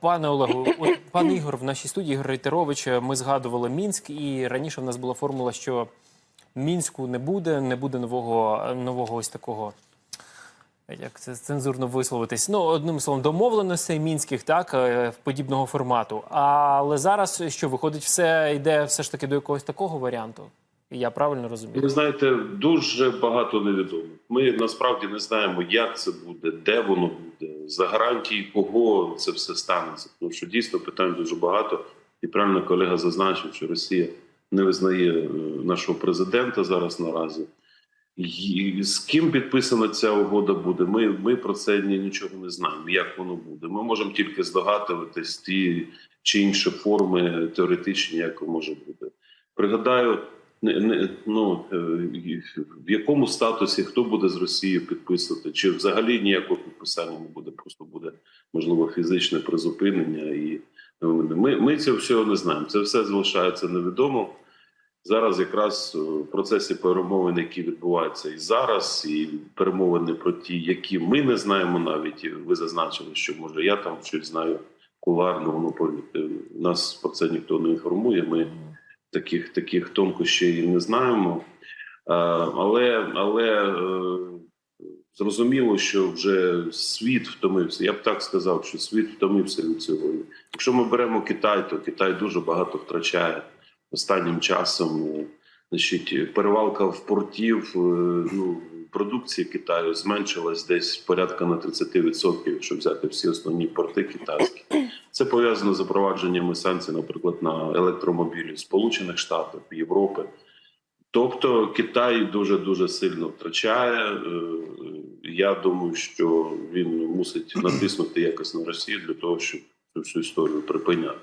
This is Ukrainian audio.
Пане Олегу, от пан Ігор в нашій студії Ігор Рейтерович. Ми згадували Мінськ, і раніше в нас була формула, що Мінську не буде, не буде нового нового ось такого. Як це цензурно висловитись? Ну, одним словом, домовленостей мінських, так, е, подібного формату. Але зараз що виходить, все йде все ж таки до якогось такого варіанту? Я правильно розумію? Ви знаєте, дуже багато невідомо. Ми насправді не знаємо, як це буде, де воно буде, за гарантії кого це все станеться. Тому що дійсно питань дуже багато, і правильно колега зазначив, що Росія не визнає е, нашого президента зараз наразі. І з ким підписана ця угода буде? Ми, ми про це ні, нічого не знаємо. Як воно буде? Ми можемо тільки здогадуватись ті чи інші форми теоретичні, як може бути. Пригадаю, не, не, ну, е, в якому статусі хто буде з Росією підписувати, чи взагалі ніякого підписання не буде можливо фізичне призупинення. І ми, ми цього всього не знаємо. Це все залишається невідомо. Зараз якраз е, в процесі перемовин, які відбуваються і зараз, і перемовини про ті, які ми не знаємо, навіть І ви зазначили, що може я там щось знаю куларно, воно нас про це ніхто не інформує. Ми таких таких тонкощей не знаємо. Е, Але але е, зрозуміло, що вже світ втомився. Я б так сказав, що світ втомився від цього. Якщо ми беремо Китай, то Китай дуже багато втрачає останнім часом. Е, Значить, перевалка в портів е, ну, продукції Китаю зменшилась десь порядка на 30%, якщо взяти всі основні порти китайські. Це пов'язано з запровадженнями санкцій, наприклад, на електромобілі Сполучених Штатів, Європи. Тобто Китай дуже дуже сильно втрачає. Е, Я думаю, що він мусить натиснути якось на Росію для того, щоб цю всю історію припиняти.